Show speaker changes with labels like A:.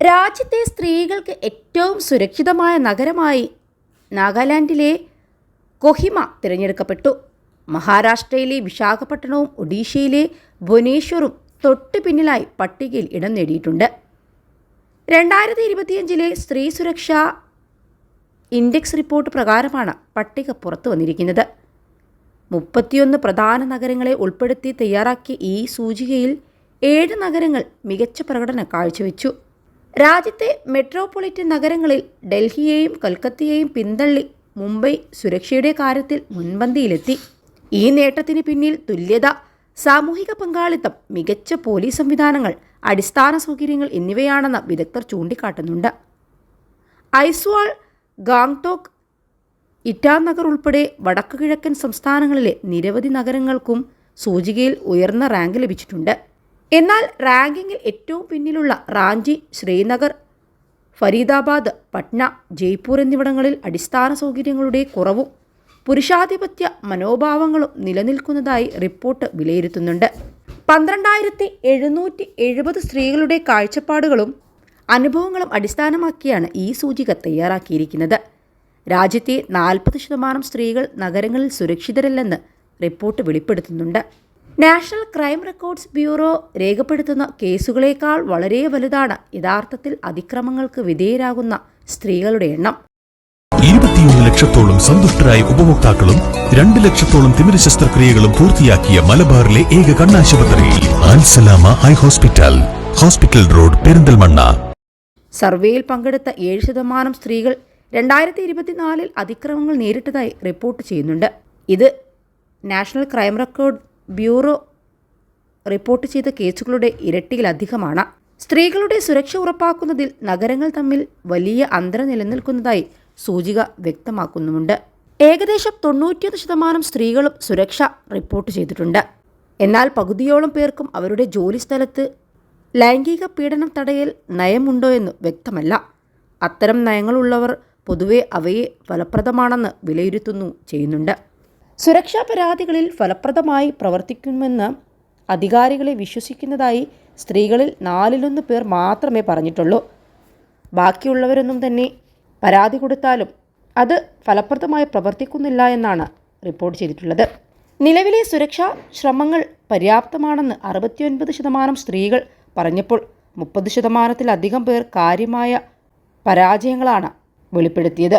A: രാജ്യത്തെ സ്ത്രീകൾക്ക് ഏറ്റവും സുരക്ഷിതമായ നഗരമായി നാഗാലാൻഡിലെ കൊഹിമ തിരഞ്ഞെടുക്കപ്പെട്ടു. മഹാരാഷ്ട്രയിലെ വിശാഖപട്ടണവും ഒഡീഷയിലെ ഭുവനേശ്വറും തൊട്ടു പിന്നിലായി പട്ടികയിൽ ഇടം നേടിയിട്ടുണ്ട്. രണ്ടായിരത്തി ഇരുപത്തിയഞ്ചിലെ സ്ത്രീ സുരക്ഷാ ഇൻഡെക്സ് റിപ്പോർട്ട് പ്രകാരമാണ് പട്ടിക പുറത്തു വന്നിരിക്കുന്നത്. മുപ്പത്തിയൊന്ന് പ്രധാന നഗരങ്ങളെ ഉൾപ്പെടുത്തി തയ്യാറാക്കിയ ഈ സൂചികയിൽ ഏഴ് നഗരങ്ങൾ മികച്ച പ്രകടനം കാഴ്ചവെച്ചു. രാജ്യത്തെ മെട്രോപൊളിറ്റൻ നഗരങ്ങളിൽ ഡൽഹിയെയും കൊൽക്കത്തയെയും പിന്തള്ളി മുംബൈ സുരക്ഷയുടെ കാര്യത്തിൽ മുൻപന്തിയിലെത്തി. ഈ നേട്ടത്തിന് പിന്നിൽ തുല്യത സാമൂഹിക പങ്കാളിത്തം മികച്ച പോലീസ് സംവിധാനങ്ങൾ അടിസ്ഥാന സൗകര്യങ്ങൾ എന്നിവയാണെന്ന് വിദഗ്ധർ ചൂണ്ടിക്കാട്ടുന്നുണ്ട്. ഐസ്വാൾ ഗാങ്ടോക്ക് ഇറ്റാനഗർ ഉൾപ്പെടെ വടക്കു കിഴക്കൻ സംസ്ഥാനങ്ങളിലെ നിരവധി നഗരങ്ങൾക്കും സൂചികയിൽ ഉയർന്ന റാങ്ക് ലഭിച്ചിട്ടുണ്ട്. എന്നാൽ റാങ്കിങ്ങിൽ ഏറ്റവും പിന്നിലുള്ള റാഞ്ചി ശ്രീനഗർ ഫരീദാബാദ് പട്ന ജയ്പൂർ എന്നിവിടങ്ങളിൽ അടിസ്ഥാന സൗകര്യങ്ങളുടെ കുറവും പുരുഷാധിപത്യ മനോഭാവങ്ങളും നിലനിൽക്കുന്നതായി റിപ്പോർട്ട് വിലയിരുത്തുന്നുണ്ട്. പന്ത്രണ്ടായിരത്തി എഴുന്നൂറ്റി എഴുപത് സ്ത്രീകളുടെ കാഴ്ചപ്പാടുകളും അനുഭവങ്ങളും അടിസ്ഥാനമാക്കിയാണ് ഈ സൂചിക തയ്യാറാക്കിയിരിക്കുന്നത്. രാജ്യത്തെ നാൽപ്പത് ശതമാനം സ്ത്രീകൾ നഗരങ്ങളിൽ സുരക്ഷിതരല്ലെന്ന് റിപ്പോർട്ട് വെളിപ്പെടുത്തുന്നുണ്ട്. നാഷണൽ ക്രൈം റെക്കോർഡ്സ് ബ്യൂറോ രേഖപ്പെടുത്തുന്ന കേസുകളേക്കാൾ വളരെ വലുതാണ് യഥാർത്ഥത്തിൽ അതിക്രമങ്ങൾക്ക് വിധേയരാകുന്ന സ്ത്രീകളുടെ എണ്ണം.
B: ഇരുപത്തിയൊന്ന് ലക്ഷത്തോളം സന്തുഷ്ടരായ ഉപഭോക്താക്കളും രണ്ട് ലക്ഷത്തോളം തിമിര ശസ്ത്രക്രിയകളും പൂർത്തിയാക്കിയ മലബാറിലെ ഏക കണ്ണാശുപത്രി Al Salama eye hospital hospital road Perinthalmanna.
A: സർവേയിൽ പങ്കെടുത്ത ഏഴ് ശതമാനം സ്ത്രീകൾ രണ്ടായിരത്തി ഇരുപത്തിനാലിൽ അതിക്രമങ്ങൾ നേരിട്ടതായി റിപ്പോർട്ട് ചെയ്യുന്നുണ്ട്. ഇത് national crime record bureau report ചെയ്ത കേസുകളുടെ ഇരട്ടിയിലധികമാണ്. സ്ത്രീകളുടെ സുരക്ഷ ഉറപ്പാക്കുന്നതിൽ നഗരങ്ങൾ തമ്മിൽ വലിയ അന്തരം നിലനിൽക്കുന്നതായി സൂചിക വ്യക്തമാക്കുന്നുമുണ്ട്. ഏകദേശം തൊണ്ണൂറ്റിയൊന്ന് ശതമാനം സ്ത്രീകളും സുരക്ഷ റിപ്പോർട്ട് ചെയ്തിട്ടുണ്ട്. എന്നാൽ പകുതിയോളം പേർക്കും അവരുടെ ജോലി ജോലിസ്ഥലത്ത് ലൈംഗിക പീഡനം തടയൽ നയമുണ്ടോ എന്ന് വ്യക്തമല്ല. അത്തരം നയങ്ങളുള്ളവർ പൊതുവെ അവയെ ഫലപ്രദമാണെന്ന് വിലയിരുത്തുന്നു ചെയ്യുന്നുണ്ട്. സുരക്ഷാ പരാതികളിൽ ഫലപ്രദമായി പ്രവർത്തിക്കുമെന്ന് അധികാരികളെ വിശ്വസിക്കുന്നതായി സ്ത്രീകളിൽ നാലിലൊന്ന് പേർ മാത്രമേ പറഞ്ഞിട്ടുള്ളൂ. ബാക്കിയുള്ളവരൊന്നും തന്നെ പരാതി കൊടുത്താലും അത് ഫലപ്രദമായി പ്രവർത്തിക്കുന്നില്ല എന്നാണ് റിപ്പോർട്ട് ചെയ്തിട്ടുള്ളത്. നിലവിലെ സുരക്ഷാ ശ്രമങ്ങൾ പര്യാപ്തമാണെന്ന് അറുപത്തിയൊൻപത് ശതമാനം സ്ത്രീകൾ പറഞ്ഞപ്പോൾ മുപ്പത് ശതമാനത്തിലധികം പേർ കാര്യമായ പരാജയങ്ങളാണ് വെളിപ്പെടുത്തിയത്.